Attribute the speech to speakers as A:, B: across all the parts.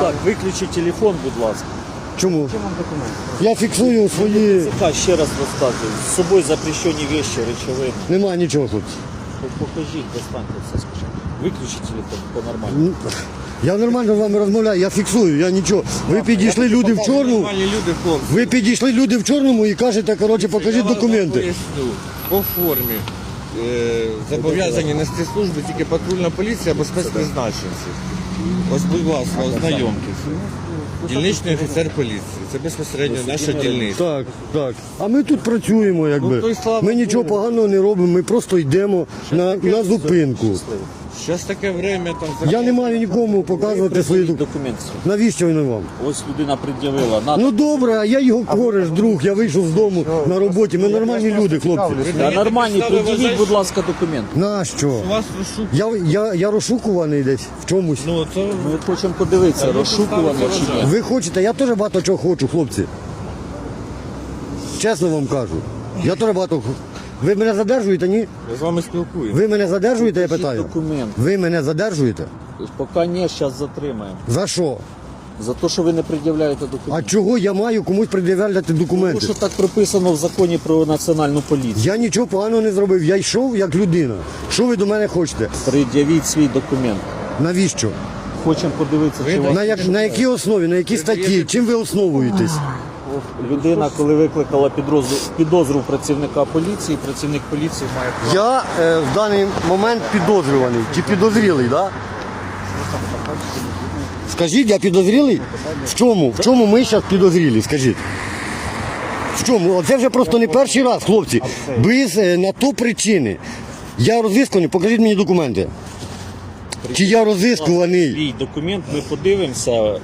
A: Так, виключіть телефон, будь ласка.
B: Чому? Я фіксую свої.
A: ЦК ще раз розказую. З собою запрещені вещи, речовини.
B: Немає нічого, хлопці.
A: Покажіть, достаньте все, скажіть. Виключіть телефон, по-нормально.
B: Я нормально з вами розмовляю, я фіксую, я нічого. Ви підійшли люди в чорному.
C: Нормальні люди, хлопці.
B: Ви підійшли люди в чорному і кажете, коротше,
C: Я
B: покажіть
C: вам
B: документи.
C: поясню. По формі е, зобов'язані нести служби тільки патрульна поліція або спецпризначенці. Ось, будь ласка, ознайомтесь. Дільничний офіцер поліції. Це безпосередньо наша дільниця.
B: Так, так. А ми тут працюємо, якби.
C: Ну, то й слава
B: Ми нічого поганого не робимо, ми просто йдемо на, на зупинку.
C: Зараз таке время там
B: Я не маю нікому показувати свої документи. Навіщо він вам?
A: Ось людина пред'явила. На,
B: Ну добре, а я його кореш, друг, я вийшов з дому на роботі. Ми нормальні люди, хлопці.
A: Та нормальні, пред'явіть, будь ласка, документ.
B: Нащо?
C: у вас розшук.
B: Я, я, я розшукуваний десь в чомусь.
C: Ну, це
A: Ми хочемо подивитися, розшукувано чи ні.
B: Ви хочете, я теж багато чого хочу, хлопці. Чесно вам кажу. Я теж багато. х- Ви мене задержуєте, ні?
C: я з вами спілкуюся.
B: Ви мене задержуєте, я питаю?
A: Документ.
B: Ви мене задержуєте?
A: Поки ні, зараз затримаємо.
B: За що?
A: За те, що ви не пред'являєте
B: А чого я маю комусь пред'являти
A: Тому
B: документи?
A: що так прописано в законі про національну поліцію.
B: Я нічого поганого не зробив. Я йшов як людина. Що ви до мене хочете?
A: Пред'явіть свій документ.
B: Навіщо?
A: Хочемо подивитися, чи
C: Ви
A: вас
B: На, як, на якій основі, на якій статті? Чим ви основуєтесь?
A: Людина, коли викликала підозру, підозру працівника поліції, працівник поліції має право.
B: Я е, в даний момент підозрюваний чи підозрілий, так? Да? Скажіть, я підозрілий? В чому? В чому ми зараз підозрілі? Скажіть. В чому? Оце вже просто не перший раз, хлопці. Без е, на то причини. Я розісканий, покажіть мені документи. Чи я розіскуваний?
A: Свій документ, ми подивимося.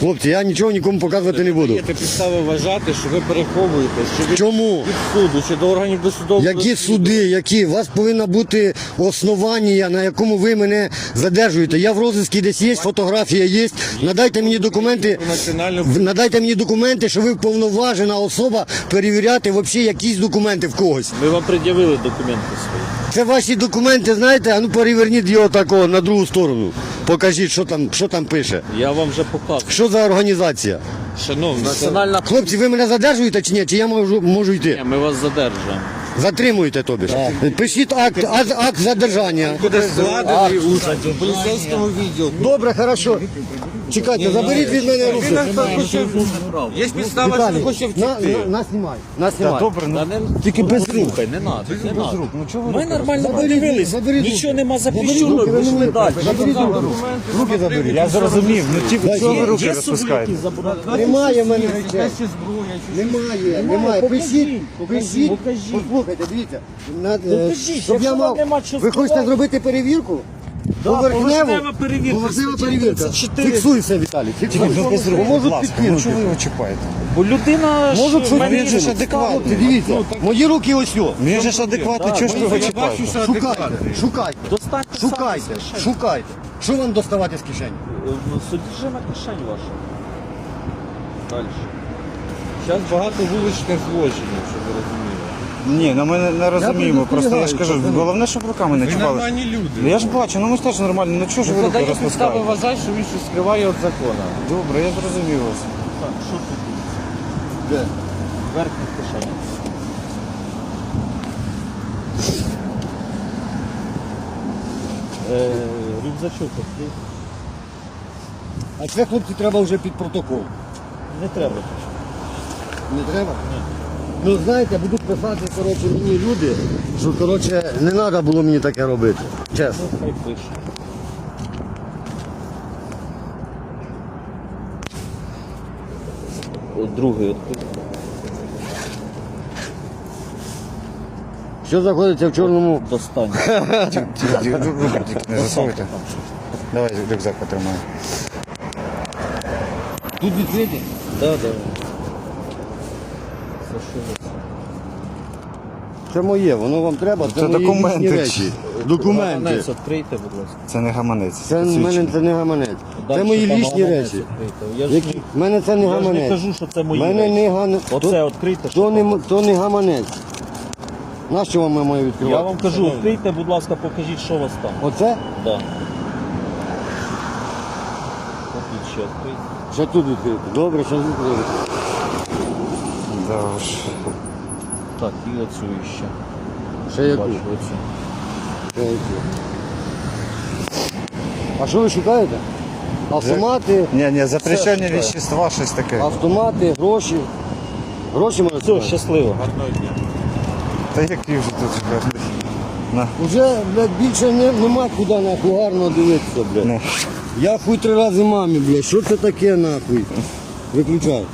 B: Хлопці, я нічого нікому показувати не буду.
C: Є підстави вважати, що ви переховуєте, що від,
B: Чому?
C: від суду чи до органів досудового
B: Які
C: розслідування.
B: суди, які? У вас повинно бути основання, на якому ви мене задержуєте. Я в розиску десь є, фотографія є. Надайте мені документи.
C: Про національну
B: в- Надайте мені документи, що ви повноважена особа перевіряти взагалі якісь документи в когось.
A: Ми вам пред'явили документи свої.
B: Це ваші документи, знаєте, а ну переверніть його такого на другу сторону. Покажіть, що там, що там пише.
A: Я вам вже показую.
B: Що за організація?
C: шановні.
A: Національна
B: Хлопці, ви мене задержуєте чи ні? Чи я можу, можу йти?
A: Ні, ми вас задержуємо.
B: Затримуєте тобі. ж. Пишіть акт, акт, акт задержання.
C: буде складений у поліцейському відділку.
B: Добре, хорошо. Чекайте, заберіть від мене
C: хоче, є підстава, що не хоче
B: на,
C: втекти.
B: нас знімай. Нас знімай.
A: Та не,
B: Тільки без рук.
A: Слухай, не надо, не надо. Ми нормально подивились, нічого
B: руки.
A: нема
B: Заберіть
A: запрещено, пішли далі.
B: Заберіть руки. Руки заберіть.
D: Я зрозумів, ну ті, чого ви руки розпускаєте?
B: Немає в мене речей.
C: Зброя,
B: Немає, немає. Пишіть, пишіть.
A: покажіть.
B: Послухайте, дивіться. Е,
A: Покажіть,
B: щоб
A: якщо
B: я
A: вам
B: мав...
A: нема чого
B: Ви хочете зробити перевірку?
A: Поверхнева перевірка,
B: Поверхнева перевірка. Фіксуй все, Віталій. Фіксуй.
D: Ну,
B: Можуть.
D: Ну,
B: підкинути.
D: чого ви його чіпаєте?
A: Бо людина ж
B: Можуть щось
D: він же ж адекватний.
B: Дивіться, мої руки ось о.
D: Він же ж адекватний, чого ж ви його чіпаєте?
B: Шукайте, шукайте, шукайте, шукайте. Що вам доставати з кишені?
A: Е, ну, Содержима кишень ваша. Далі.
C: Зараз багато вуличних злочинів, щоб ви розуміли.
D: Ні, ну ми не- не розуміємо. Просто я ж кажу, головне, щоб руками не
C: Ви
D: чіпали.
C: нормальні люди.
D: Ну я ж бачу, ну ми ж теж нормально, ну чого ж ви руки
C: Задає підстави
D: розпускаєте?
C: вважати, що він щось скриває від закону.
D: Добре, я зрозумів вас.
A: Так, що тут?
B: Де?
A: Верхня кишеня. Е, рюкзачок.
B: А це, хлопці, треба вже під протокол.
A: Не треба.
B: Не треба? Ну знаєте, будуть писати коротше, мені люди, що коротше, не треба було мені таке робити. Чесно.
A: Ну, хай пише. От другий відкрий.
B: Що знаходиться в чорному?
A: Достань.
D: Тільки не засовуйте. Давай рюкзак потримаю.
B: Тут відкрити?
A: Да, да. За це?
B: Моє, воно вам треба, це,
D: Це
B: мої
D: документи чи?
B: речі. Документи.
A: Гаманець відкрийте, будь ласка.
D: Це не гаманець.
B: Це в мене це не гаманець. Це
A: Дальше
B: мої
A: там
B: лічні
A: гаманець
B: речі.
A: відкрийте. Я ж,
B: Які? В мене це не
A: я ж не
B: гаманець.
A: кажу, що це
B: В
A: мої
B: мене
A: речі.
B: не гаманець.
A: Оце відкрийте.
B: То не, м- то не гаманець. Нащо вам я маю відкривати?
A: Я вам кажу, відкрийте, будь ласка, покажіть, що у вас там.
B: Оце?
A: Да. ще відкрити.
B: Ще тут відкрити. Добре, що відкрити.
D: Да уж.
A: Так, і оцю ще.
B: Ще яку?
A: Бачу, оцю.
B: Ще яку. А що ви шукаєте? Автомати,
D: Ні, ні, запрещені
A: шукаю.
D: вещества, щось таке.
B: автомати, гроші. Гроші можна
A: Все,
B: шукати?
A: щасливо.
C: Гарного дня.
D: Та які вже тут шукати? На.
B: Уже, блядь, більше не, нема куди нахуй гарно дивитися, блядь.
D: Ну.
B: Я хуй три рази мамі, блядь, що це таке нахуй? Виключай.